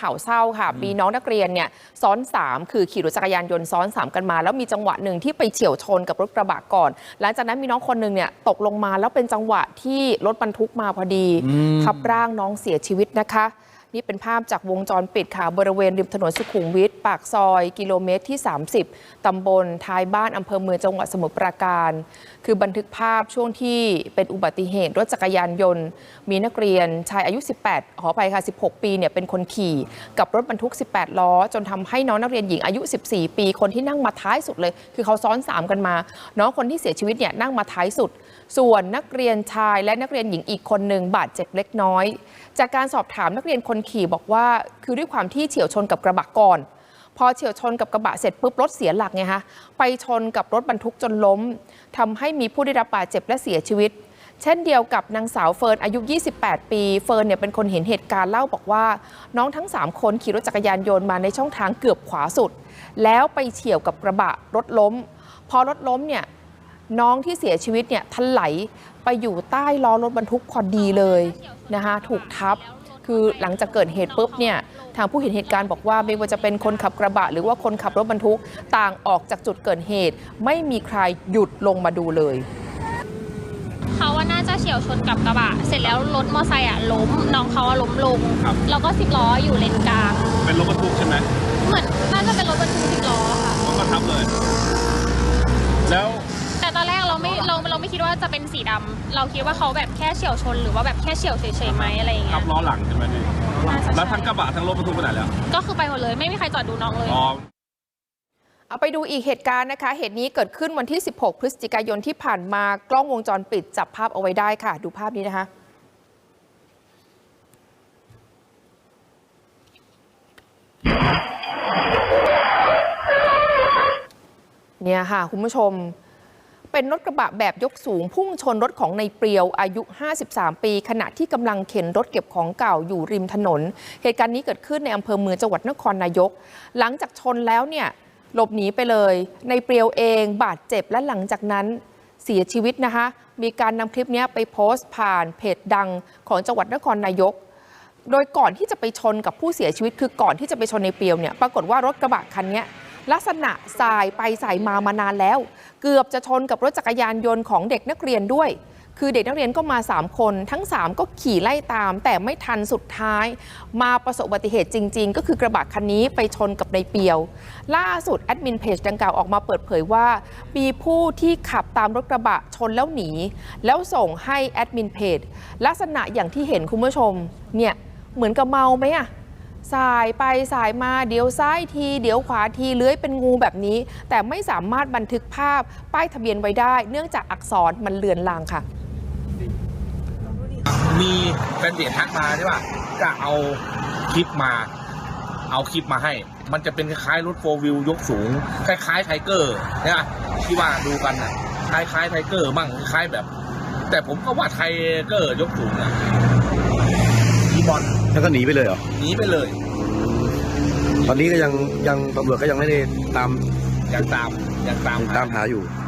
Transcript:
ข่าวเศร้าค่ะมีน้องนักเรียนเนี่ยซ้อน 3 คือขี่รถจักรยานยนต์ซ้อน 3 กันมา แล้วมีจังหวะหนึ่งที่ไปเฉี่ยวชนกับรถกระบะก่อน หลังจากนั้นมีน้องคนหนึ่งเนี่ยตกลงมาแล้วเป็นจังหวะที่รถบรรทุกมาพอดีทับร่างน้องเสียชีวิตนะคะ นี่เป็นภาพจากวงจรปิดค่ะ บริเวณริมถนนสุขุมวิทปากซอย กิโลเมตรที่ 30ตำบลท้ายบ้านอำเภอเมืองจังหวัดสมุทรปราการ คือบันทึกภาพช่วงที่เป็นอุบัติเหตุรถจักรยานยนต์ มีนักเรียนชายอายุ 18 ขอไปค่ะ 16 ปีเนี่ยเป็นคนขี่ กับรถบรรทุก 18 ล้อ จนทำให้น้องนักเรียนหญิงอายุ 14 ปี คนที่นั่งมาท้ายสุดเลย คือเขาซ้อน 3 กันมา น้องคนที่เสียชีวิตเนี่ยนั่งมาท้ายสุด ส่วนนักเรียนชายและนักเรียนหญิงอีกคนหนึ่งบาดเจ็บเล็กน้อย จากการสอบถามนักเรียนคนขี่บอกว่าคือด้วยความที่เฉียวชนกับกระบะก่อน พอเฉียวชนกับกระบะเสร็จปุ๊บรถเสียหลักไงฮะไปชนกับรถบรรทุกจนล้มทำให้มีผู้ได้รับบาดเจ็บและเสียชีวิต เช่นเดียวกับนางสาวเฟิร์นอายุ 28 ปีเฟิร์นเนี่ยเป็นคนเห็นเหตุการณ์เล่าบอกว่า น้องทั้ง 3 คนขี่รถจักรยานยนต์มาในช่องทางเกือบขวาสุด แล้วไปเฉียวกับกระบะรถล้ม พอรถล้มเนี่ยน้องที่เสียชีวิตเนี่ยทันไหลไปอยู่ใต้ล้อรถบรรทุกพอดีเลยนะคะถูกทับ คือหลังจากเกิดเหตุปุ๊บเนี่ยทางผู้เห็นเหตุการณ์บอกว่าไม่ว่าจะเป็นคนขับกระบะ หรือว่าคนขับรถบรรทุกต่างออกจากจุดเกิดเหตุ ไม่มีใครหยุดลงมาดูเลยเขาว่าน่าจะเฉียวชนกับกระบะ เสร็จแล้วรถมอไซค์อะล้มน้องเขาอะล้มลงครับแล้วก็สิบล้ออยู่เลนกลาง ดว่าจะเป็นสีดำเราคิดว่าเขาแบบแค่เฉียวชน หรือว่าแบบแค่เฉียวเฉยๆไหมอะไรอย่างเงี้ทัย บล้อหลังใช่ไหมพี่น่าจะแล้วใช่ทั้งกระบะทั้งรถบรรทุกไปไหนแล้วก็คือไปหมดเลยไม่มีใครจอดดูน้องเลย อ๋อ เอาไปดูอีกเหตุการณ์นะคะ เหตุนี้เกิดขึ้นวันที่ 16 พฤศจิกายนที่ผ่านมากล้องวงจรปิดจับภาพเอาไว้ได้ค่ะ ดูภาพนี้นะคะ เนี่ยค่ะ คุณผู้ชม เป็นรถกระบะแบบยกสูง พุ่งชนรถของในเปรียวอายุ 53 ปี ขณะที่กำลังเข็นรถเก็บของเก่าอยู่ริมถนน เหตุการณ์นี้เกิดขึ้นในอำเภอเมืองจังหวัดนครนายก หลังจากชนแล้วเนี่ยหลบหนีไปเลย ในเปรียวเองบาดเจ็บและหลังจากนั้นเสียชีวิตนะคะ มีการนำคลิปนี้ไปโพสต์ผ่านเพจดังของจังหวัดนครนายก โดยก่อนที่จะไปชนกับผู้เสียชีวิต คือก่อนที่จะไปชนในเปรียวเนี่ย ปรากฏว่ารถกระบะคันนี้ลักษณะสายไปสายมามานานแล้ว เกือบจะชนกับรถจักรยานยนต์ของเด็กนักเรียนด้วย คือเด็กนักเรียนก็มา 3 คน ทั้ง 3 ก็ขี่ไล่ตาม แต่ไม่ทันสุดท้าย มาประสบอุบัติเหตุจริง ๆ ก็คือกระบะคันนี้ไปชนกับในเปียว ล่าสุดแอดมินเพจดังกล่าวออกมาเปิดเผยว่า มีผู้ที่ขับตามรถกระบะชนแล้วหนี แล้วส่งให้แอดมินเพจลักษณะอย่างที่เห็นคุณผู้ชมเนี่ยเหมือนกับเมาไหมอะ สายไปสายมาเดี๋ยวซ้ายที เดี๋ยวขวาทีเลื้อยเป็นงูแบบนี้ แต่ไม่สามารถบันทึกภาพป้ายทะเบียนไว้ได้ เนื่องจากอักษรมันเลือนลางค่ะ มีแฟนเพจทักมาใช่ป่ะก็เอาคลิปมา เอาคลิปมาให้ มันจะเป็นคล้ายๆรถโฟวิวยกสูง คล้ายๆไทเกอร์ใช่ป่ะที่ว่าดูกันนะคล้ายๆไทเกอร์มั่งคล้ายแบบ แต่ผมก็ว่าไทเกอร์ยกสูงอะทีบอล แล้วก็หนีไปเลยเหรอหนีไปเลย ตอนนี้ก็ยังยังตำรวจก็ยังไม่ได้ตามยังตามยังตามยังตามหาอยู่ต